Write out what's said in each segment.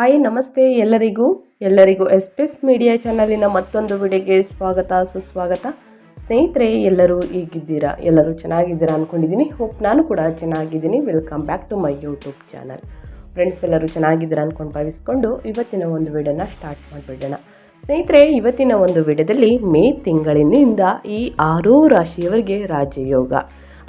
Hi, ನಮಸ್ತೆ ಎಲ್ಲರಿಗೂ. ಎಲ್ಲರಿಗೂ ಎಸ್ಪೆಸ್ ಮೀಡಿಯಾ ಚಾನಲಿನ ಮತ್ತೊಂದು ವಿಡಿಯೋಗೆ ಸ್ವಾಗತ, ಸುಸ್ವಾಗತ. ಸ್ನೇಹಿತರೆ, ಎಲ್ಲರೂ ಹೇಗಿದ್ದೀರಾ? ಎಲ್ಲರೂ ಚೆನ್ನಾಗಿದ್ದೀರಾ ಅಂದ್ಕೊಂಡಿದ್ದೀನಿ ಹೋಪ್ ನಾನು ಕೂಡ ಚೆನ್ನಾಗಿದ್ದೀನಿ. Welcome back to my YouTube channel friends ಎಲ್ಲರೂ ಚೆನ್ನಾಗಿದ್ದೀರಾ ಅಂದ್ಕೊಂಡು ಭಾವಿಸ್ಕೊಂಡು ಇವತ್ತಿನ ಒಂದು ವಿಡಿಯೋನ ಸ್ಟಾರ್ಟ್ ಮಾಡಿಬಿಡೋಣ. ಸ್ನೇಹಿತರೆ, ಇವತ್ತಿನ ಒಂದು ವಿಡಿಯೋದಲ್ಲಿ ಮೇ ತಿಂಗಳಿನಿಂದ ಈ ಆರೂ ರಾಶಿಯವರಿಗೆ ರಾಜಯೋಗ.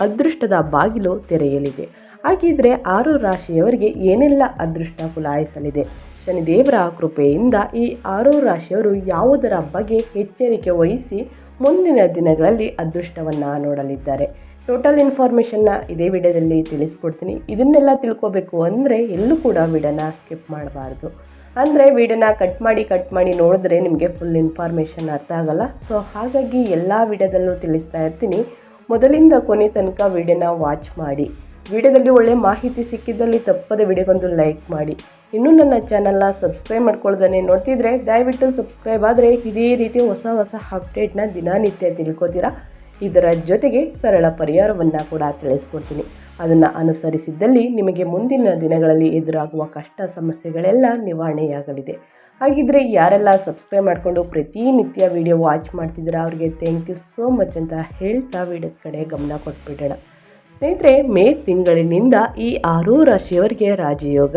ಅದೃಷ್ಟದ ಬಾಗಿಲು ತೆರೆಯಲಿದೆ. ಹಾಗಿದ್ರೆ ಆರು ರಾಶಿಯವರಿಗೆ ಏನೆಲ್ಲ ಅದೃಷ್ಟ ಕುಲಾಯಿಸಲಿದೆ? ಶನಿದೇವರ ಕೃಪೆಯಿಂದ ಈ ಆರು ರಾಶಿಯವರು ಯಾವುದರ ಬಗ್ಗೆ ಎಚ್ಚರಿಕೆ ವಹಿಸಿ ಮುಂದಿನ ದಿನಗಳಲ್ಲಿ ಅದೃಷ್ಟವನ್ನು ನೋಡಲಿದ್ದಾರೆ? ಟೋಟಲ್ ಇನ್ಫಾರ್ಮೇಷನ್ನ ಇದೇ ವಿಡಿಯೋದಲ್ಲಿ ತಿಳಿಸ್ಕೊಡ್ತೀನಿ. ಇದನ್ನೆಲ್ಲ ತಿಳ್ಕೋಬೇಕು ಅಂದರೆ ಎಲ್ಲೂ ಕೂಡ ವಿಡಿಯೋನ ಸ್ಕಿಪ್ ಮಾಡಬಾರ್ದು. ಅಂದರೆ ವಿಡಿಯೋನ ಕಟ್ ಮಾಡಿ ಕಟ್ ಮಾಡಿ ನೋಡಿದ್ರೆ ನಿಮಗೆ ಫುಲ್ ಇನ್ಫಾರ್ಮೇಷನ್ ಅರ್ಥ ಆಗಲ್ಲ. ಸೊ, ಹಾಗಾಗಿ ಎಲ್ಲ ವಿಡಿಯೋದಲ್ಲೂ ತಿಳಿಸ್ತಾ ಇರ್ತೀನಿ. ಮೊದಲಿಂದ ಕೊನೆ ತನಕ ವಿಡಿಯೋನ ವಾಚ್ ಮಾಡಿ. ವಿಡಿಯೋದಲ್ಲಿ ಒಳ್ಳೆ ಮಾಹಿತಿ ಸಿಕ್ಕಿದ್ದಲ್ಲಿ ತಪ್ಪದೆ ವಿಡಿಯೋಗೊಂದು ಲೈಕ್ ಮಾಡಿ. ಇನ್ನೂ ನನ್ನ ಚಾನಲ್ನ ಸಬ್ಸ್ಕ್ರೈಬ್ ಮಾಡ್ಕೊಳ್ದೇ ನೋಡ್ತಿದ್ರೆ ದಯವಿಟ್ಟು ಸಬ್ಸ್ಕ್ರೈಬ್ ಆದರೆ ಇದೇ ರೀತಿ ಹೊಸ ಹೊಸ ಅಪ್ಡೇಟ್ನ ದಿನನಿತ್ಯ ತಿಳ್ಕೊತೀರಾ? ಇದರ ಜೊತೆಗೆ ಸರಳ ಪರಿಹಾರವನ್ನು ಕೂಡ ತಿಳಿಸ್ಕೊಡ್ತೀನಿ. ಅದನ್ನು ಅನುಸರಿಸಿದ್ದಲ್ಲಿ ನಿಮಗೆ ಮುಂದಿನ ದಿನಗಳಲ್ಲಿ ಎದುರಾಗುವ ಕಷ್ಟ, ಸಮಸ್ಯೆಗಳೆಲ್ಲ ನಿವಾರಣೆಯಾಗಲಿದೆ. ಹಾಗಿದ್ರೆ ಯಾರೆಲ್ಲ ಸಬ್ಸ್ಕ್ರೈಬ್ ಮಾಡಿಕೊಂಡು ಪ್ರತಿನಿತ್ಯ ವಿಡಿಯೋ ವಾಚ್ ಮಾಡ್ತಿದ್ದೀರಾ? ಅವರಿಗೆ ಥ್ಯಾಂಕ್ ಯು ಸೋ ಮಚ್ ಅಂತ ಹೇಳ್ತಾ ವಿಡಿಯೋದ ಕಡೆ ಗಮನ ಕೊಟ್ಬಿಡೋಣ. ಸ್ನೇಹಿತರೆ, ಮೇ ತಿಂಗಳಿನಿಂದ ಈ ಆರೂ ರಾಶಿಯವರಿಗೆ ರಾಜಯೋಗ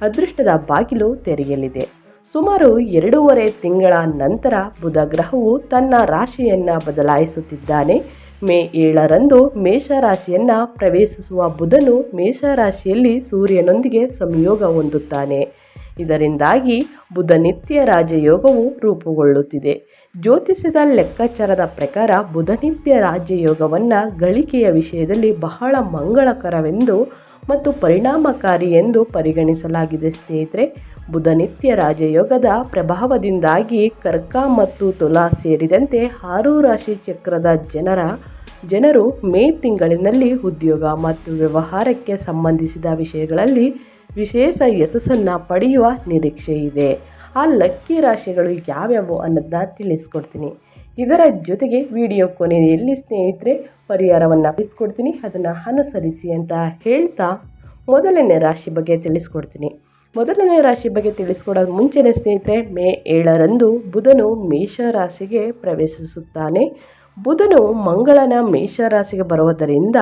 ಅದೃಷ್ಟದ ಬಾಗಿಲು ತೆರೆಯಲಿದೆ. ಸುಮಾರು ಎರಡೂವರೆ ತಿಂಗಳ ನಂತರ ಬುಧ ಗ್ರಹವು ತನ್ನ ರಾಶಿಯನ್ನು ಬದಲಾಯಿಸುತ್ತಿದ್ದಾನೆ. ಮೇ ಏಳರಂದು ಮೇಷರಾಶಿಯನ್ನು ಪ್ರವೇಶಿಸುವ ಬುಧನು ಮೇಷರಾಶಿಯಲ್ಲಿ ಸೂರ್ಯನೊಂದಿಗೆ ಸಂಯೋಗ ಹೊಂದುತ್ತಾನೆ. ಇದರಿಂದಾಗಿ ಬುಧ ನಿತ್ಯ ರಾಜಯೋಗವು ರೂಪುಗೊಳ್ಳುತ್ತಿದೆ. ಜ್ಯೋತಿಷದ ಲೆಕ್ಕಾಚಾರದ ಪ್ರಕಾರ ಬುಧನಿತ್ಯ ರಾಜಯೋಗವನ್ನು ಗಳಿಕೆಯ ವಿಷಯದಲ್ಲಿ ಬಹಳ ಮಂಗಳಕರವೆಂದು ಮತ್ತು ಪರಿಣಾಮಕಾರಿ ಎಂದು ಪರಿಗಣಿಸಲಾಗಿದೆ. ಸ್ನೇಹಿತರೆ, ಬುಧನಿತ್ಯ ರಾಜಯೋಗದ ಪ್ರಭಾವದಿಂದಾಗಿ ಕರ್ಕ ಮತ್ತು ತುಲಾ ಸೇರಿದಂತೆ ಆರು ರಾಶಿ ಚಕ್ರದ ಜನರ, ಜನರು ಮೇ ತಿಂಗಳಿನಲ್ಲಿ ಉದ್ಯೋಗ ಮತ್ತು ವ್ಯವಹಾರಕ್ಕೆ ಸಂಬಂಧಿಸಿದ ವಿಷಯಗಳಲ್ಲಿ ವಿಶೇಷ ಯಶಸ್ಸನ್ನು ಪಡೆಯುವ ನಿರೀಕ್ಷೆ ಇದೆ ಆ ಲಕ್ಕಿ ರಾಶಿಗಳು ಯಾವ್ಯಾವು ಅನ್ನೋದನ್ನ ತಿಳಿಸ್ಕೊಡ್ತೀನಿ. ಇದರ ಜೊತೆಗೆ ವಿಡಿಯೋ ಕೊನೆಯಲ್ಲಿ ಸ್ನೇಹಿತರೆ ಪರಿಹಾರವನ್ನು ತಿಳಿಸ್ಕೊಡ್ತೀನಿ. ಅದನ್ನು ಅನುಸರಿಸಿ ಅಂತ ಹೇಳ್ತಾ ಮೊದಲನೇ ರಾಶಿ ಬಗ್ಗೆ ತಿಳಿಸ್ಕೊಡ್ತೀನಿ. ಮೊದಲನೇ ರಾಶಿ ಬಗ್ಗೆ ತಿಳಿಸ್ಕೊಡೋದು ಮುಂಚೆನೇ ಸ್ನೇಹಿತರೆ ಮೇ ಏಳರಂದು ಬುಧನು ಮೇಷ ರಾಶಿಗೆ ಪ್ರವೇಶಿಸುತ್ತಾನೆ. ಬುಧನು ಮಂಗಳನ ಮೇಷ ರಾಶಿಗೆ ಬರುವುದರಿಂದ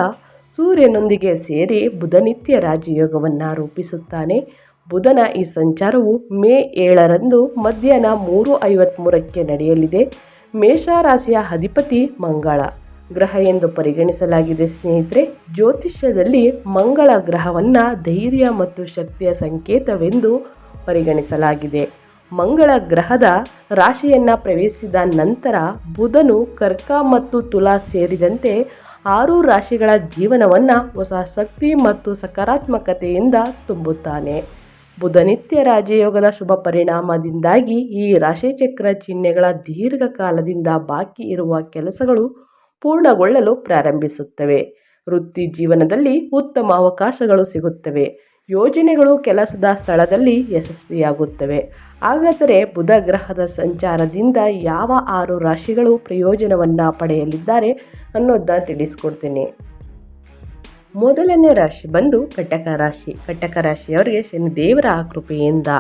ಸೂರ್ಯನೊಂದಿಗೆ ಸೇರಿ ಬುಧನಿತ್ಯ ರಾಜಯೋಗವನ್ನು ರೂಪಿಸುತ್ತಾನೆ. ಬುಧನ ಈ ಸಂಚಾರವು ಮೇ ಏಳರಂದು ಮಧ್ಯಾಹ್ನ ಮೂರು ಐವತ್ತ್ಮೂರಕ್ಕೆ ನಡೆಯಲಿದೆ. ಮೇಷರಾಶಿಯ ಅಧಿಪತಿ ಮಂಗಳ. ಗ್ರಹ ಎಂದು ಪರಿಗಣಿಸಲಾಗಿದೆ ಸ್ನೇಹಿತರೆ, ಜ್ಯೋತಿಷ್ಯದಲ್ಲಿ ಮಂಗಳ ಗ್ರಹವನ್ನು ಧೈರ್ಯ ಮತ್ತು ಶಕ್ತಿಯ ಸಂಕೇತವೆಂದು ಪರಿಗಣಿಸಲಾಗಿದೆ. ಮಂಗಳ ಗ್ರಹದ ರಾಶಿಯನ್ನು ಪ್ರವೇಶಿಸಿದ ನಂತರ ಬುಧನು ಕರ್ಕ ಮತ್ತು ತುಲಾ ಸೇರಿದಂತೆ ಆರು ರಾಶಿಗಳ ಜೀವನವನ್ನು ಹೊಸ ಶಕ್ತಿ ಮತ್ತು ಸಕಾರಾತ್ಮಕತೆಯಿಂದ ತುಂಬುತ್ತಾನೆ. ಬುಧನಿತ್ಯ ರಾಜಯೋಗದ ಶುಭ ಪರಿಣಾಮದಿಂದಾಗಿ ಈ ರಾಶಿಚಕ್ರ ಚಿಹ್ನೆಗಳ ದೀರ್ಘಕಾಲದಿಂದ ಬಾಕಿ ಇರುವ ಕೆಲಸಗಳು ಪೂರ್ಣಗೊಳ್ಳಲು ಪ್ರಾರಂಭಿಸುತ್ತವೆ. ವೃತ್ತಿ ಜೀವನದಲ್ಲಿ ಉತ್ತಮ ಅವಕಾಶಗಳು ಸಿಗುತ್ತವೆ. ಯೋಜನೆಗಳು ಕೆಲಸದ ಸ್ಥಳದಲ್ಲಿ ಯಶಸ್ವಿಯಾಗುತ್ತವೆ. ಹಾಗಾದರೆ ಬುಧ ಗ್ರಹದ ಸಂಚಾರದಿಂದ ಯಾವ ಆರು ರಾಶಿಗಳು ಪ್ರಯೋಜನವನ್ನು ಪಡೆಯಲಿದ್ದಾರೆ ಅನ್ನೋದನ್ನ ತಿಳಿಸ್ಕೊಡ್ತೀನಿ. ಮೊದಲನೇ ರಾಶಿ ಬಂದು ಕಟಕ ರಾಶಿ. ಕಟಕ ರಾಶಿಯವರಿಗೆ ಶನಿದೇವರ ಕೃಪೆಯಿಂದ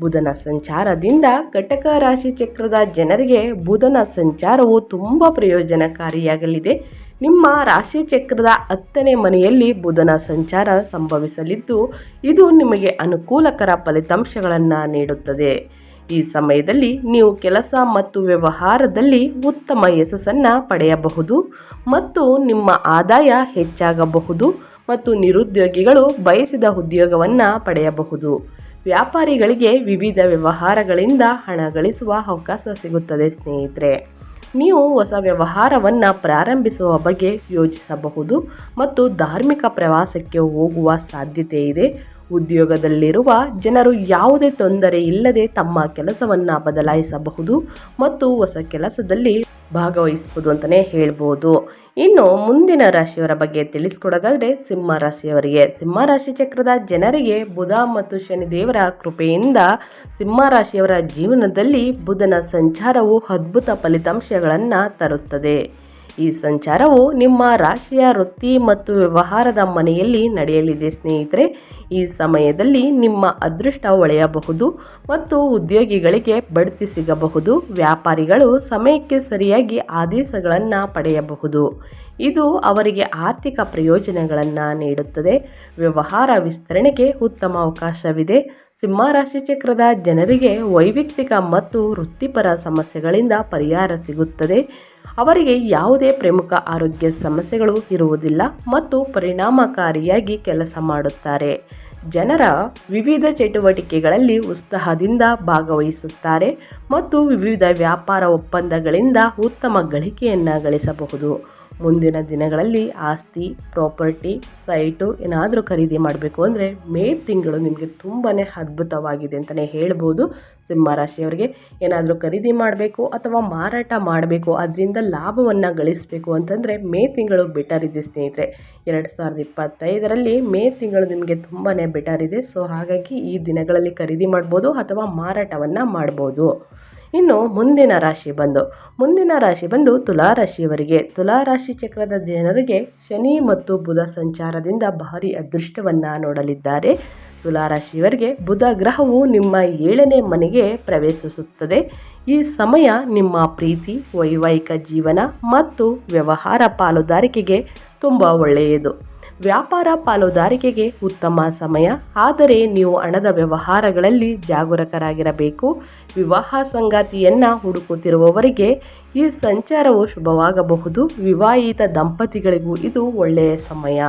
ಬುಧನ ಸಂಚಾರದಿಂದ ಕಟಕ ರಾಶಿ ಚಕ್ರದ ಜನರಿಗೆ ಬುಧನ ಸಂಚಾರವು ತುಂಬ ಪ್ರಯೋಜನಕಾರಿಯಾಗಲಿದೆ. ನಿಮ್ಮ ರಾಶಿ ಚಕ್ರದ ಹತ್ತನೇ ಮನೆಯಲ್ಲಿ ಬುಧನ ಸಂಚಾರ ಸಂಭವಿಸಲಿದ್ದು, ಇದು ನಿಮಗೆ ಅನುಕೂಲಕರ ಫಲಿತಾಂಶಗಳನ್ನು ನೀಡುತ್ತದೆ. ಈ ಸಮಯದಲ್ಲಿ ನೀವು ಕೆಲಸ ಮತ್ತು ವ್ಯವಹಾರದಲ್ಲಿ ಉತ್ತಮ ಯಶಸ್ಸನ್ನು ಪಡೆಯಬಹುದು ಮತ್ತು ನಿಮ್ಮ ಆದಾಯ ಹೆಚ್ಚಾಗಬಹುದು ಮತ್ತು ನಿರುದ್ಯೋಗಿಗಳು ಬಯಸಿದ ಉದ್ಯೋಗವನ್ನು ಪಡೆಯಬಹುದು. ವ್ಯಾಪಾರಿಗಳಿಗೆ ವಿವಿಧ ವ್ಯವಹಾರಗಳಿಂದ ಹಣ ಗಳಿಸುವ ಅವಕಾಶ ಸಿಗುತ್ತದೆ ಸ್ನೇಹಿತರೆ. ನೀವು ಹೊಸ ವ್ಯವಹಾರವನ್ನು ಪ್ರಾರಂಭಿಸುವ ಬಗ್ಗೆ ಯೋಚಿಸಬಹುದು ಮತ್ತು ಧಾರ್ಮಿಕ ಪ್ರವಾಸಕ್ಕೆ ಹೋಗುವ ಸಾಧ್ಯತೆ ಇದೆ. ಉದ್ಯೋಗದಲ್ಲಿರುವ ಜನರು ಯಾವುದೇ ತೊಂದರೆ ಇಲ್ಲದೆ ತಮ್ಮ ಕೆಲಸವನ್ನು ಬದಲಾಯಿಸಬಹುದು ಮತ್ತು ಹೊಸ ಕೆಲಸದಲ್ಲಿ ಭಾಗವಹಿಸಬಹುದು ಅಂತಲೇ ಹೇಳ್ಬೋದು. ಇನ್ನು ಮುಂದಿನ ರಾಶಿಯವರ ಬಗ್ಗೆ ತಿಳಿಸ್ಕೊಡೋದಾದರೆ ಸಿಂಹ ರಾಶಿಯವರಿಗೆ. ಸಿಂಹ ರಾಶಿ ಚಕ್ರದ ಜನರಿಗೆ ಬುಧ ಮತ್ತು ಶನಿ ದೇವರ ಕೃಪೆಯಿಂದ ಸಿಂಹ ರಾಶಿಯವರ ಜೀವನದಲ್ಲಿ ಬುಧನ ಸಂಚಾರವು ಅದ್ಭುತ ಫಲಿತಾಂಶಗಳನ್ನು ತರುತ್ತದೆ. ಈ ಸಂಚಾರವು ನಿಮ್ಮ ರಾಶಿಯ ವೃತ್ತಿ ಮತ್ತು ವ್ಯವಹಾರದ ಮನೆಯಲ್ಲಿ ನಡೆಯಲಿದೆ ಸ್ನೇಹಿತರೆ. ಈ ಸಮಯದಲ್ಲಿ ನಿಮ್ಮ ಅದೃಷ್ಟ ಒಳೆಯಬಹುದು ಮತ್ತು ಉದ್ಯೋಗಿಗಳಿಗೆ ಬಡ್ತಿ ಸಿಗಬಹುದು. ವ್ಯಾಪಾರಿಗಳು ಸಮಯಕ್ಕೆ ಸರಿಯಾಗಿ ಆದೇಶಗಳನ್ನು ಪಡೆಯಬಹುದು. ಇದು ಅವರಿಗೆ ಆರ್ಥಿಕ ಪ್ರಯೋಜನಗಳನ್ನು ನೀಡುತ್ತದೆ. ವ್ಯವಹಾರ ವಿಸ್ತರಣೆಗೆ ಉತ್ತಮ ಅವಕಾಶವಿದೆ. ಸಿಂಹರಾಶಿ ಚಕ್ರದ ಜನರಿಗೆ ವೈಯಕ್ತಿಕ ಮತ್ತು ವೃತ್ತಿಪರ ಸಮಸ್ಯೆಗಳಿಂದ ಪರಿಹಾರ ಸಿಗುತ್ತದೆ. ಅವರಿಗೆ ಯಾವುದೇ ಪ್ರಮುಖ ಆರೋಗ್ಯ ಸಮಸ್ಯೆಗಳು ಇರುವುದಿಲ್ಲ ಮತ್ತು ಪರಿಣಾಮಕಾರಿಯಾಗಿ ಕೆಲಸ ಮಾಡುತ್ತಾರೆ. ಜನರ ವಿವಿಧ ಚಟುವಟಿಕೆಗಳಲ್ಲಿ ಉತ್ಸಾಹದಿಂದ ಭಾಗವಹಿಸುತ್ತಾರೆ ಮತ್ತು ವಿವಿಧ ವ್ಯಾಪಾರ ಒಪ್ಪಂದಗಳಿಂದ ಉತ್ತಮ ಗಳಿಕೆಯನ್ನು ಗಳಿಸಬಹುದು ಮುಂದಿನ ದಿನಗಳಲ್ಲಿ ಆಸ್ತಿ, ಪ್ರಾಪರ್ಟಿ, ಸೈಟು ಏನಾದರೂ ಖರೀದಿ ಮಾಡಬೇಕು ಅಂದರೆ ಮೇ ತಿಂಗಳು ನಿಮಗೆ ತುಂಬಾ ಅದ್ಭುತವಾಗಿದೆ ಅಂತಲೇ ಹೇಳ್ಬೋದು. ಸಿಂಹರಾಶಿಯವರಿಗೆ ಏನಾದರೂ ಖರೀದಿ ಮಾಡಬೇಕು ಅಥವಾ ಮಾರಾಟ ಮಾಡಬೇಕು, ಅದರಿಂದ ಲಾಭವನ್ನು ಗಳಿಸಬೇಕು ಅಂತಂದರೆ ಮೇ ತಿಂಗಳು ಬೆಟರ್ ಇದೆ ಸ್ನೇಹಿತರೆ. ಎರಡು ಸಾವಿರದ ಇಪ್ಪತ್ತೈದರಲ್ಲಿ ಮೇ ತಿಂಗಳು ನಿಮಗೆ ತುಂಬಾ ಬೆಟರ್ ಇದೆ. ಸೊ ಹಾಗಾಗಿ ಈ ದಿನಗಳಲ್ಲಿ ಖರೀದಿ ಮಾಡ್ಬೋದು ಅಥವಾ ಮಾರಾಟವನ್ನು ಮಾಡ್ಬೋದು. ಇನ್ನು ಮುಂದಿನ ರಾಶಿ ಬಂದು, ಮುಂದಿನ ರಾಶಿ ಬಂದು ತುಲಾರಾಶಿಯವರಿಗೆ ತುಲಾರಾಶಿ ಚಕ್ರದ ಜನರಿಗೆ ಶನಿ ಮತ್ತು ಬುಧ ಸಂಚಾರದಿಂದ ಭಾರಿ ಅದೃಷ್ಟವನ್ನು ನೋಡಲಿದ್ದಾರೆ. ತುಲಾರಾಶಿಯವರಿಗೆ ಬುಧ ಗ್ರಹವು ನಿಮ್ಮ ಏಳನೇ ಮನೆಗೆ ಪ್ರವೇಶಿಸುತ್ತದೆ. ಈ ಸಮಯ ನಿಮ್ಮ ಪ್ರೀತಿ, ವೈವಾಹಿಕ ಜೀವನ ಮತ್ತು ವ್ಯವಹಾರ ಪಾಲುದಾರಿಕೆಗೆ ತುಂಬ ಒಳ್ಳೆಯದು. ವ್ಯಾಪಾರ ಪಾಲುದಾರಿಕೆಗೆ ಉತ್ತಮ ಸಮಯ. ಆದರೆ ನೀವು ಹಣದ ವ್ಯವಹಾರಗಳಲ್ಲಿ ಜಾಗರೂಕರಾಗಿರಬೇಕು. ವಿವಾಹ ಸಂಗಾತಿಯನ್ನು ಹುಡುಕುತ್ತಿರುವವರಿಗೆ ಈ ಸಂಚಾರವು ಶುಭವಾಗಬಹುದು. ವಿವಾಹಿತ ದಂಪತಿಗಳಿಗೂ ಇದು ಒಳ್ಳೆಯ ಸಮಯ.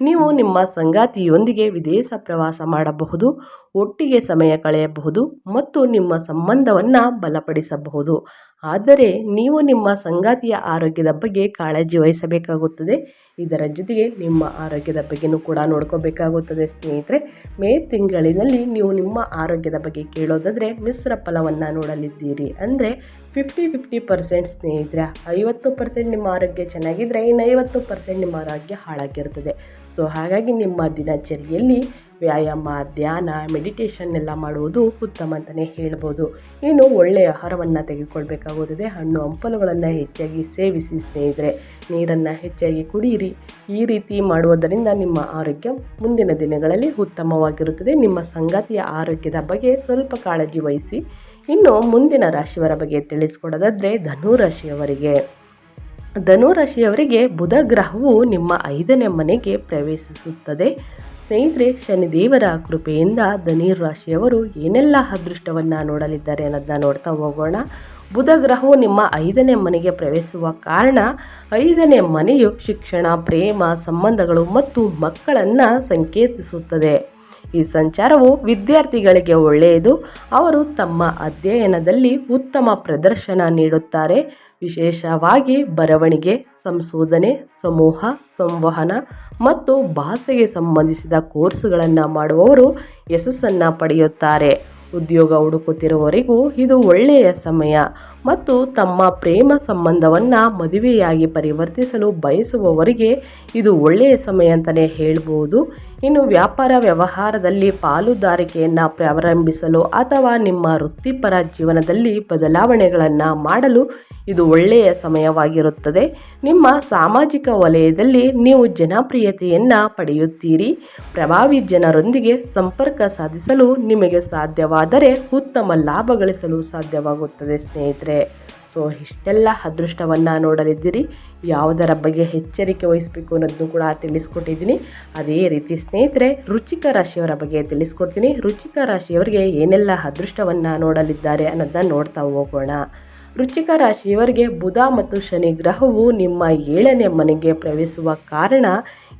ನೀವು ನಿಮ್ಮ ಸಂಗಾತಿಯೊಂದಿಗೆ ವಿದೇಶ ಪ್ರವಾಸ ಮಾಡಬಹುದು. ಒಟ್ಟಿಗೆ ಸಮಯ ಕಳೆಯಬಹುದು ಮತ್ತು ನಿಮ್ಮ ಸಂಬಂಧವನ್ನು ಬಲಪಡಿಸಬಹುದು. ಆದರೆ ನೀವು ನಿಮ್ಮ ಸಂಗಾತಿಯ ಆರೋಗ್ಯದ ಬಗ್ಗೆ ಕಾಳಜಿ ವಹಿಸಬೇಕಾಗುತ್ತದೆ. ಇದರ ಜೊತೆಗೆ ನಿಮ್ಮ ಆರೋಗ್ಯದ ಬಗ್ಗೆಯೂ ಕೂಡ ನೋಡ್ಕೋಬೇಕಾಗುತ್ತದೆ, ಸ್ನೇಹಿತರೆ. ಮೇ ತಿಂಗಳಿನಲ್ಲಿ ನೀವು ನಿಮ್ಮ ಆರೋಗ್ಯದ ಬಗ್ಗೆ ಕೇಳೋದಾದರೆ ಮಿಶ್ರ ಫಲವನ್ನು ನೋಡಲಿದ್ದೀರಿ ಅಂದರೆ ಫಿಫ್ಟಿ ಫಿಫ್ಟಿ ಪರ್ಸೆಂಟ್ ಸ್ನೇಹಿತರೆ, ಐವತ್ತು ಪರ್ಸೆಂಟ್ ನಿಮ್ಮ ಆರೋಗ್ಯ ಚೆನ್ನಾಗಿದ್ದರೆ ಇನ್ನು ಐವತ್ತು ಪರ್ಸೆಂಟ್ ನಿಮ್ಮ ಆರೋಗ್ಯ ಹಾಳಾಗಿರ್ತದೆ. ಸೊ ಹಾಗಾಗಿ ನಿಮ್ಮ ದಿನಚರಿಯಲ್ಲಿ ವ್ಯಾಯಾಮ, ಧ್ಯಾನ ಮೆಡಿಟೇಷನ್ ಎಲ್ಲ ಮಾಡುವುದು ಉತ್ತಮ ಅಂತಲೇ ಹೇಳ್ಬೋದು. ಇನ್ನು ಒಳ್ಳೆಯ ಆಹಾರವನ್ನು ತೆಗೆದುಕೊಳ್ಬೇಕಾಗುತ್ತದೆ? ಹಣ್ಣು ಹಂಪಲುಗಳನ್ನು ಹೆಚ್ಚಾಗಿ ಸೇವಿಸಿ ಸ್ನೇಹಿತರೆ, ನೀರನ್ನು ಹೆಚ್ಚಾಗಿ ಕುಡಿಯಿರಿ ಈ ರೀತಿ ಮಾಡುವುದರಿಂದ ನಿಮ್ಮ ಆರೋಗ್ಯ ಮುಂದಿನ ದಿನಗಳಲ್ಲಿ ಉತ್ತಮವಾಗಿರುತ್ತದೆ. ನಿಮ್ಮ ಸಂಗಾತಿಯ ಆರೋಗ್ಯದ ಬಗ್ಗೆ ಸ್ವಲ್ಪ ಕಾಳಜಿ ವಹಿಸಿ. ಇನ್ನು ಮುಂದಿನ ರಾಶಿಯವರ ಬಗ್ಗೆ ತಿಳಿಸ್ಕೊಡೋದಾದರೆ ಧನುರಾಶಿಯವರಿಗೆ. ಧನುರಾಶಿಯವರಿಗೆ ಬುಧ ಗ್ರಹವು ನಿಮ್ಮ ಐದನೇ ಮನೆಗೆ ಪ್ರವೇಶಿಸುತ್ತದೆ. ಸ್ನೇಹಿತರೆ, ಶನಿದೇವರ ಕೃಪೆಯಿಂದ ಧನೀರ್ ರಾಶಿಯವರು ಏನೆಲ್ಲ ಅದೃಷ್ಟವನ್ನು ನೋಡಲಿದ್ದಾರೆ ಅನ್ನೋದನ್ನ ನೋಡ್ತಾ ಹೋಗೋಣ. ಬುಧ ಗ್ರಹವು ನಿಮ್ಮ ಐದನೇ ಮನೆಗೆ ಪ್ರವೇಶಿಸುವ ಕಾರಣ ಐದನೇ ಮನೆಯು ಶಿಕ್ಷಣ, ಪ್ರೇಮ, ಸಂಬಂಧಗಳು ಮತ್ತು ಮಕ್ಕಳನ್ನು ಸಂಕೇತಿಸುತ್ತದೆ. ಈ ಸಂಚಾರವು ವಿದ್ಯಾರ್ಥಿಗಳಿಗೆ ಒಳ್ಳೆಯದು. ಅವರು ತಮ್ಮ ಅಧ್ಯಯನದಲ್ಲಿ ಉತ್ತಮ ಪ್ರದರ್ಶನ ನೀಡುತ್ತಾರೆ. ವಿಶೇಷವಾಗಿ ಬರವಣಿಗೆ, ಸಂಶೋಧನೆ, ಸಮೂಹ, ಸಂವಹನ ಮತ್ತು ಭಾಷೆಗೆ ಸಂಬಂಧಿಸಿದ ಕೋರ್ಸ್ಗಳನ್ನು ಮಾಡುವವರು ಯಶಸ್ಸನ್ನು ಪಡೆಯುತ್ತಾರೆ. ಉದ್ಯೋಗ ಹುಡುಕುತ್ತಿರುವವರಿಗೂ ಇದು ಒಳ್ಳೆಯ ಸಮಯ ಮತ್ತು ತಮ್ಮ ಪ್ರೇಮ ಸಂಬಂಧವನ್ನು ಮದುವೆಯಾಗಿ ಪರಿವರ್ತಿಸಲು ಬಯಸುವವರಿಗೆ ಇದು ಒಳ್ಳೆಯ ಸಮಯ ಅಂತಲೇ ಹೇಳ್ಬೋದು. ಇನ್ನು ವ್ಯಾಪಾರ ವ್ಯವಹಾರದಲ್ಲಿ ಪಾಲುದಾರಿಕೆಯನ್ನು ಪ್ರಾರಂಭಿಸಲು ಅಥವಾ ನಿಮ್ಮ ವೃತ್ತಿಪರ ಜೀವನದಲ್ಲಿ ಬದಲಾವಣೆಗಳನ್ನು ಮಾಡಲು ಇದು ಒಳ್ಳೆಯ ಸಮಯವಾಗಿರುತ್ತದೆ. ನಿಮ್ಮ ಸಾಮಾಜಿಕ ವಲಯದಲ್ಲಿ ನೀವು ಜನಪ್ರಿಯತೆಯನ್ನು ಪಡೆಯುತ್ತೀರಿ. ಪ್ರಭಾವಿ ಜನರೊಂದಿಗೆ ಸಂಪರ್ಕ ಸಾಧಿಸಲು ನಿಮಗೆ ಸಾಧ್ಯವಾದರೆ ಉತ್ತಮ ಲಾಭ ಗಳಿಸಲು ಸಾಧ್ಯವಾಗುತ್ತದೆ ಸ್ನೇಹಿತರೆ. ಸೊ ಇಷ್ಟೆಲ್ಲ ಅದೃಷ್ಟವನ್ನು ನೋಡಲಿದ್ದೀರಿ. ಯಾವುದರ ಬಗ್ಗೆ ಎಚ್ಚರಿಕೆ ವಹಿಸಬೇಕು ಅನ್ನೋದನ್ನು ಕೂಡ ತಿಳಿಸ್ಕೊಟ್ಟಿದ್ದೀನಿ. ಅದೇ ರೀತಿ ಸ್ನೇಹಿತರೆ ರುಚಿಕ ರಾಶಿಯವರ ಬಗ್ಗೆ ತಿಳಿಸ್ಕೊಡ್ತೀನಿ. ರುಚಿಕ ರಾಶಿಯವರಿಗೆ ಏನೆಲ್ಲ ಅದೃಷ್ಟವನ್ನು ನೋಡಲಿದ್ದಾರೆ ಅನ್ನೋದನ್ನ ನೋಡ್ತಾ ಹೋಗೋಣ. ವೃಶ್ಚಿಕ ರಾಶಿಯವರಿಗೆ ಬುಧ ಮತ್ತು ಶನಿ ಗ್ರಹವು ನಿಮ್ಮ ಏಳನೇ ಮನೆಗೆ ಪ್ರವೇಶಿಸುವ ಕಾರಣ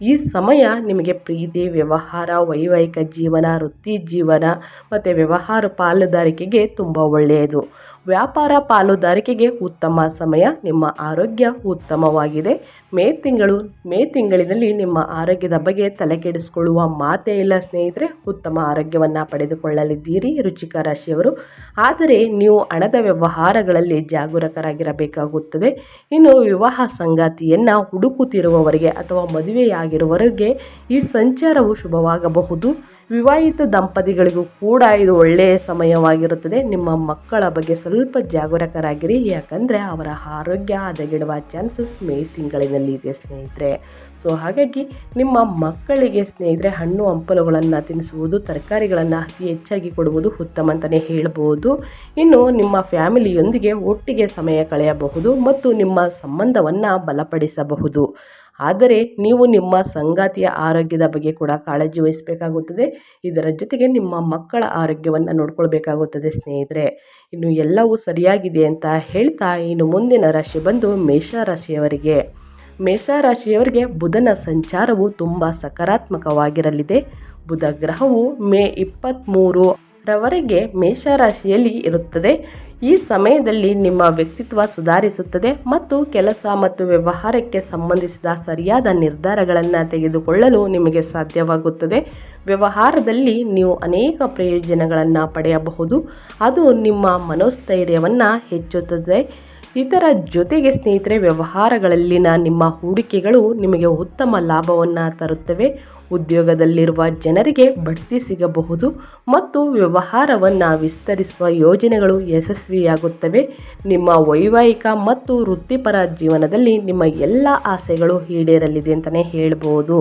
ಈ ಸಮಯ ನಿಮಗೆ ಪ್ರೀತಿ, ವ್ಯವಹಾರ, ವೈವಾಹಿಕ ಜೀವನ, ವೃತ್ತಿ ಜೀವನ ಮತ್ತು ವ್ಯವಹಾರ ಪಾಲುದಾರಿಕೆಗೆ ತುಂಬ ಒಳ್ಳೆಯದು. ವ್ಯಾಪಾರ ಪಾಲುದಾರಿಕೆಗೆ ಉತ್ತಮ ಸಮಯ, ನಿಮ್ಮ ಆರೋಗ್ಯ ಉತ್ತಮವಾಗಿದೆ. ಮೇ ತಿಂಗಳು, ಮೇ ತಿಂಗಳಿನಲ್ಲಿ ನಿಮ್ಮ ಆರೋಗ್ಯದ ಬಗ್ಗೆ ತಲೆ ಕೆಡಿಸಿಕೊಳ್ಳುವ ಮಾತೇ ಇಲ್ಲ ಸ್ನೇಹಿತರೆ. ಉತ್ತಮ ಆರೋಗ್ಯವನ್ನು ಪಡೆದುಕೊಳ್ಳಲಿದ್ದೀರಿ ರುಚಿಕ ರಾಶಿಯವರು. ಆದರೆ ನೀವು ಹಣದ ವ್ಯವಹಾರಗಳಲ್ಲಿ ಜಾಗರೂಕರಾಗಿರಬೇಕಾಗುತ್ತದೆ. ಇನ್ನು ವಿವಾಹ ಸಂಗಾತಿಯನ್ನು ಹುಡುಕುತ್ತಿರುವವರಿಗೆ ಅಥವಾ ಮದುವೆಯಾಗಿರುವವರಿಗೆ ಈ ಸಂಚಾರವು ಶುಭವಾಗಬಹುದು. ವಿವಾಹಿತ ದಂಪತಿಗಳಿಗೂ ಕೂಡ ಇದು ಒಳ್ಳೆಯ ಸಮಯವಾಗಿರುತ್ತದೆ. ನಿಮ್ಮ ಮಕ್ಕಳ ಬಗ್ಗೆ ಸ್ವಲ್ಪ ಜಾಗರೂಕರಾಗಿರಿ. ಯಾಕಂದರೆ ಅವರ ಆರೋಗ್ಯ ಹದಗೆಡುವ ಚಾನ್ಸಸ್ ಮೇ ತಿಂಗಳಿನಲ್ಲಿ ಇದೆ, ಸ್ನೇಹಿತರೆ. ಸೊ, ಹಾಗಾಗಿ ನಿಮ್ಮ ಮಕ್ಕಳಿಗೆ ಸ್ನೇಹಿತರೆ, ಹಣ್ಣು ಹಂಪಲುಗಳನ್ನು ತಿನ್ನಿಸುವುದು, ತರಕಾರಿಗಳನ್ನು ಅತಿ ಹೆಚ್ಚಾಗಿ ಕೊಡುವುದು ಉತ್ತಮ ಅಂತಲೇ ಹೇಳ್ಬೋದು. ಇನ್ನು ನಿಮ್ಮ ಫ್ಯಾಮಿಲಿಯೊಂದಿಗೆ ಒಟ್ಟಿಗೆ ಸಮಯ ಕಳೆಯಬಹುದು ಮತ್ತು ನಿಮ್ಮ ಸಂಬಂಧವನ್ನು ಬಲಪಡಿಸಬಹುದು. ಆದರೆ ನೀವು ನಿಮ್ಮ ಸಂಗಾತಿಯ ಆರೋಗ್ಯದ ಬಗ್ಗೆ ಕೂಡ ಕಾಳಜಿ ವಹಿಸಬೇಕಾಗುತ್ತದೆ. ಇದರ ಜೊತೆಗೆ ನಿಮ್ಮ ಮಕ್ಕಳ ಆರೋಗ್ಯವನ್ನು ನೋಡ್ಕೊಳ್ಬೇಕಾಗುತ್ತದೆ ಸ್ನೇಹಿತರೆ. ಇನ್ನು ಎಲ್ಲವೂ ಸರಿಯಾಗಿದೆ ಅಂತ ಹೇಳ್ತಾ ಇನ್ನು ಮುಂದಿನ ರಾಶಿ ಬಂದು ಮೇಷರಾಶಿಯವರಿಗೆ. ಮೇಷರಾಶಿಯವರಿಗೆ ಬುಧನ ಸಂಚಾರವು ತುಂಬ ಸಕಾರಾತ್ಮಕವಾಗಿರಲಿದೆ. ಬುಧ ಗ್ರಹವು ಮೇ ಇಪ್ಪತ್ತ್ಮೂರು ರವರೆಗೆ ಮೇಷರಾಶಿಯಲ್ಲಿ ಇರುತ್ತದೆ. ಈ ಸಮಯದಲ್ಲಿ ನಿಮ್ಮ ವ್ಯಕ್ತಿತ್ವ ಸುಧಾರಿಸುತ್ತದೆ ಮತ್ತು ಕೆಲಸ ಮತ್ತು ವ್ಯವಹಾರಕ್ಕೆ ಸಂಬಂಧಿಸಿದ ಸರಿಯಾದ ನಿರ್ಧಾರಗಳನ್ನು ತೆಗೆದುಕೊಳ್ಳಲು ನಿಮಗೆ ಸಾಧ್ಯವಾಗುತ್ತದೆ. ವ್ಯವಹಾರದಲ್ಲಿ ನೀವು ಅನೇಕ ಪ್ರಯೋಜನಗಳನ್ನು ಪಡೆಯಬಹುದು. ಅದು ನಿಮ್ಮ ಮನೋಸ್ಥೈರ್ಯವನ್ನು ಹೆಚ್ಚುತ್ತದೆ. ಇತರ ಜೊತೆಗೆ ಸ್ನೇಹಿತರೆ, ವ್ಯವಹಾರಗಳಲ್ಲಿನ ನಿಮ್ಮ ಹೂಡಿಕೆಗಳು ನಿಮಗೆ ಉತ್ತಮ ಲಾಭವನ್ನು ತರುತ್ತವೆ. ಉದ್ಯೋಗದಲ್ಲಿರುವ ಜನರಿಗೆ ಬಡ್ತಿ ಸಿಗಬಹುದು ಮತ್ತು ವ್ಯವಹಾರವನ್ನು ವಿಸ್ತರಿಸುವ ಯೋಜನೆಗಳು ಯಶಸ್ವಿಯಾಗುತ್ತವೆ. ನಿಮ್ಮ ವೈವಾಹಿಕ ಮತ್ತು ವೃತ್ತಿಪರ ಜೀವನದಲ್ಲಿ ನಿಮ್ಮ ಎಲ್ಲ ಆಸೆಗಳು ಈಡೇರಲಿದೆ ಅಂತಲೇ ಹೇಳ್ಬೋದು.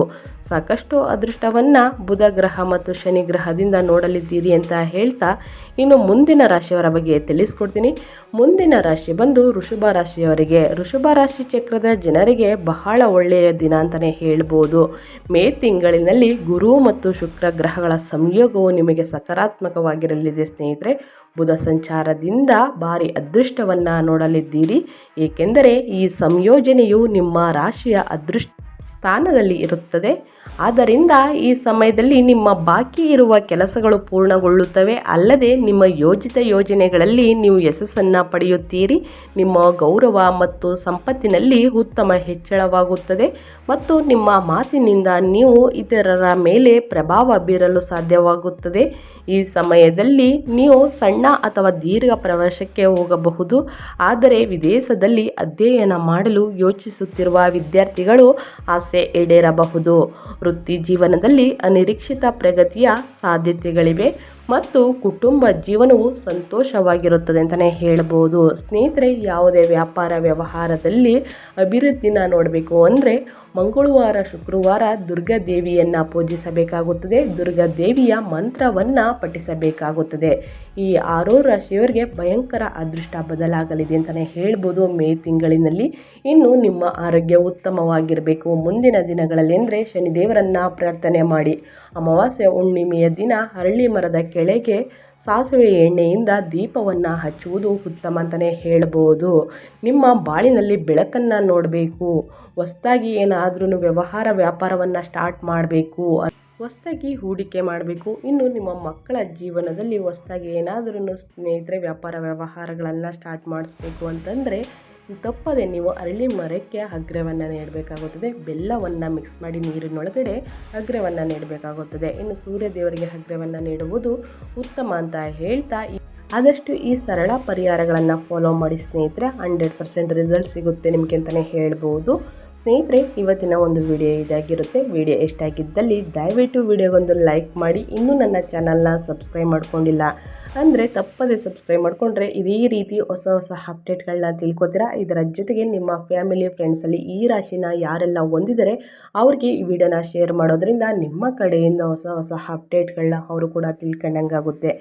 ಸಾಕಷ್ಟು ಅದೃಷ್ಟವನ್ನು ಬುಧ ಗ್ರಹ ಮತ್ತು ಶನಿ ಗ್ರಹದಿಂದ ನೋಡಲಿದ್ದೀರಿ ಅಂತ ಹೇಳ್ತಾ ಇನ್ನು ಮುಂದಿನ ರಾಶಿಯವರ ಬಗ್ಗೆ ತಿಳಿಸ್ಕೊಡ್ತೀನಿ. ಮುಂದಿನ ರಾಶಿ ಬಂದು ಋಷಭ ರಾಶಿಯವರಿಗೆ. ಋಷಭ ರಾಶಿ ಚಕ್ರದ ಜನರಿಗೆ ಬಹಳ ಒಳ್ಳೆಯ ದಿನ ಅಂತಲೇ ಹೇಳ್ಬೋದು. ಮೇ ತಿಂಗಳಿನಲ್ಲಿ ಗುರು ಮತ್ತು ಶುಕ್ರ ಗ್ರಹಗಳ ಸಂಯೋಗವು ನಿಮಗೆ ಸಕಾರಾತ್ಮಕವಾಗಿರಲಿದೆ ಸ್ನೇಹಿತರೆ. ಬುಧ ಸಂಚಾರದಿಂದ ಭಾರಿ ಅದೃಷ್ಟವನ್ನು ನೋಡಲಿದ್ದೀರಿ. ಏಕೆಂದರೆ ಈ ಸಂಯೋಜನೆಯು ನಿಮ್ಮ ರಾಶಿಯ ಅದೃಷ್ಟ ಸ್ಥಾನದಲ್ಲಿ ಇರುತ್ತದೆ. ಆದ್ದರಿಂದ ಈ ಸಮಯದಲ್ಲಿ ನಿಮ್ಮ ಬಾಕಿ ಇರುವ ಕೆಲಸಗಳು ಪೂರ್ಣಗೊಳ್ಳುತ್ತವೆ. ಅಲ್ಲದೆ ನಿಮ್ಮ ಯೋಜಿತ ಯೋಜನೆಗಳಲ್ಲಿ ನೀವು ಯಶಸ್ಸನ್ನು ಪಡೆಯುತ್ತೀರಿ. ನಿಮ್ಮ ಗೌರವ ಮತ್ತು ಸಂಪತ್ತಿನಲ್ಲಿ ಉತ್ತಮ ಹೆಚ್ಚಳವಾಗುತ್ತದೆ. ಮತ್ತು ನಿಮ್ಮ ಮಾತಿನಿಂದ ನೀವು ಇತರರ ಮೇಲೆ ಪ್ರಭಾವ ಬೀರಲು ಸಾಧ್ಯವಾಗುತ್ತದೆ. ಈ ಸಮಯದಲ್ಲಿ ನೀವು ಸಣ್ಣ ಅಥವಾ ದೀರ್ಘ ಪ್ರವಾಸಕ್ಕೆ ಹೋಗಬಹುದು. ಆದರೆ ವಿದೇಶದಲ್ಲಿ ಅಧ್ಯಯನ ಮಾಡಲು ಯೋಚಿಸುತ್ತಿರುವ ವಿದ್ಯಾರ್ಥಿಗಳು ಆಸೆ ಈಡೇರಬಹುದು. ವೃತ್ತಿ ಜೀವನದಲ್ಲಿ ಅನಿರೀಕ್ಷಿತ ಪ್ರಗತಿಯ ಸಾಧ್ಯತೆಗಳಿವೆ. ಮತ್ತು ಕುಟುಂಬ ಜೀವನವು ಸಂತೋಷವಾಗಿರುತ್ತದೆ ಅಂತಲೇ ಹೇಳ್ಬೋದು. ಸ್ನೇಹಿತರೆ, ಯಾವುದೇ ವ್ಯಾಪಾರ ವ್ಯವಹಾರದಲ್ಲಿ ಅಭಿವೃದ್ಧಿನ ನೋಡಬೇಕು ಅಂದರೆ ಮಂಗಳವಾರ, ಶುಕ್ರವಾರ ದುರ್ಗಾ ದೇವಿಯನ್ನು ಪೂಜಿಸಬೇಕಾಗುತ್ತದೆ. ದುರ್ಗಾ ದೇವಿಯ ಮಂತ್ರವನ್ನು ಪಠಿಸಬೇಕಾಗುತ್ತದೆ. ಈ ಆರೋ ರಾಶಿಯವರಿಗೆ ಭಯಂಕರ ಅದೃಷ್ಟ ಬದಲಾಗಲಿದೆ ಅಂತಲೇ ಹೇಳ್ಬೋದು ಮೇ ತಿಂಗಳಿನಲ್ಲಿ. ಇನ್ನು ನಿಮ್ಮ ಆರೋಗ್ಯ ಉತ್ತಮವಾಗಿರಬೇಕು. ಮುಂದಿನ ದಿನಗಳಲ್ಲಿ ಅಂದರೆ ಶನಿದೇವರನ್ನು ಪ್ರಾರ್ಥನೆ ಮಾಡಿ. ಅಮಾವಾಸ್ಯೆ ಹುಣ್ಣಿಮೆಯ ದಿನ ಹರಳಿ ಮರದ ಕೆಳಗೆ ಸಾಸಿವೆ ಎಣ್ಣೆಯಿಂದ ದೀಪವನ್ನು ಹಚ್ಚುವುದು ಉತ್ತಮ ಅಂತಲೇ ಹೇಳ್ಬೋದು. ನಿಮ್ಮ ಬಾಳಿನಲ್ಲಿ ಬೆಳಕನ್ನು ನೋಡಬೇಕು. ಹೊಸ್ದಾಗಿ ಏನಾದ್ರೂ ವ್ಯವಹಾರ ವ್ಯಾಪಾರವನ್ನು ಸ್ಟಾರ್ಟ್ ಮಾಡಬೇಕು. ಹೊಸ್ದಾಗಿ ಹೂಡಿಕೆ ಮಾಡಬೇಕು. ಇನ್ನು ನಿಮ್ಮ ಮಕ್ಕಳ ಜೀವನದಲ್ಲಿ ಹೊಸ್ದಾಗಿ ಏನಾದ್ರೂ ಸ್ನೇಹಿತರೆ ವ್ಯಾಪಾರ ವ್ಯವಹಾರಗಳನ್ನು ಸ್ಟಾರ್ಟ್ ಮಾಡಿಸ್ಬೇಕು ಅಂತಂದರೆ ತಪ್ಪದೆ ನೀವು ಅರಳಿ ಮರಕ್ಕೆ ಅಗ್ರವನ್ನು ನೀಡಬೇಕಾಗುತ್ತದೆ. ಬೆಲ್ಲವನ್ನು ಮಿಕ್ಸ್ ಮಾಡಿ ನೀರಿನೊಳಗಡೆ ಅಗ್ರವನ್ನು ನೀಡಬೇಕಾಗುತ್ತದೆ. ಇನ್ನು ಸೂರ್ಯ ದೇವರಿಗೆ ಅಗ್ರವನ್ನು ನೀಡುವುದು ಉತ್ತಮ ಅಂತ ಹೇಳ್ತಾ ಆದಷ್ಟು ಈ ಸರಳ ಪರಿಹಾರಗಳನ್ನು ಫಾಲೋ ಮಾಡಿ ಸ್ನೇಹಿತರೆ ಹಂಡ್ರೆಡ್ ಪರ್ಸೆಂಟ್ ರಿಸಲ್ಟ್ ಸಿಗುತ್ತೆ ನಿಮಗೆ ಅಂತಲೇ ಹೇಳ್ಬೋದು. ಸ್ನೇಹಿತರೆ, ಇವತ್ತಿನ ಒಂದು ವಿಡಿಯೋ ಇದಾಗಿರುತ್ತೆ. ವಿಡಿಯೋ ಇಷ್ಟಾಗಿದ್ದಲ್ಲಿ ದಯವಿಟ್ಟು ವಿಡಿಯೋಗೊಂದು ಲೈಕ್ ಮಾಡಿ. ಇನ್ನೂ ನನ್ನ ಚಾನಲ್ನ ಸಬ್ಸ್ಕ್ರೈಬ್ ಮಾಡ್ಕೊಂಡಿಲ್ಲ ಅಂದರೆ ತಪ್ಪದೇ ಸಬ್ಸ್ಕ್ರೈಬ್ ಮಾಡಿಕೊಂಡ್ರೆ ಇದೇ ರೀತಿ ಹೊಸ ಹೊಸ ಅಪ್ಡೇಟ್ಗಳನ್ನ ತಿಳ್ಕೊತೀರಾ? ಇದರ ಜೊತೆಗೆ ನಿಮ್ಮ ಫ್ಯಾಮಿಲಿ ಫ್ರೆಂಡ್ಸಲ್ಲಿ ಈ ರಾಶಿನ ಯಾರೆಲ್ಲ ಹೊಂದಿದರೆ ಅವ್ರಿಗೆ ಈ ವಿಡಿಯೋನ ಶೇರ್ ಮಾಡೋದ್ರಿಂದ ನಿಮ್ಮ ಕಡೆಯಿಂದ ಹೊಸ ಹೊಸ ಅಪ್ಡೇಟ್ಗಳನ್ನ ಅವರು ಕೂಡ ತಿಳ್ಕೊಂಡಂಗಾಗುತ್ತೆ.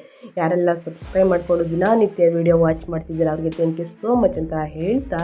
ಯಾರೆಲ್ಲ ಸಬ್ಸ್ಕ್ರೈಬ್ ಮಾಡಿಕೊಂಡು ದಿನನಿತ್ಯ ವಿಡಿಯೋ ವಾಚ್ ಮಾಡ್ತಿದ್ದೀರಾ, ಅವ್ರಿಗೆ ಥ್ಯಾಂಕ್ ಯು ಸೋ ಮಚ್ ಅಂತ ಹೇಳ್ತಾ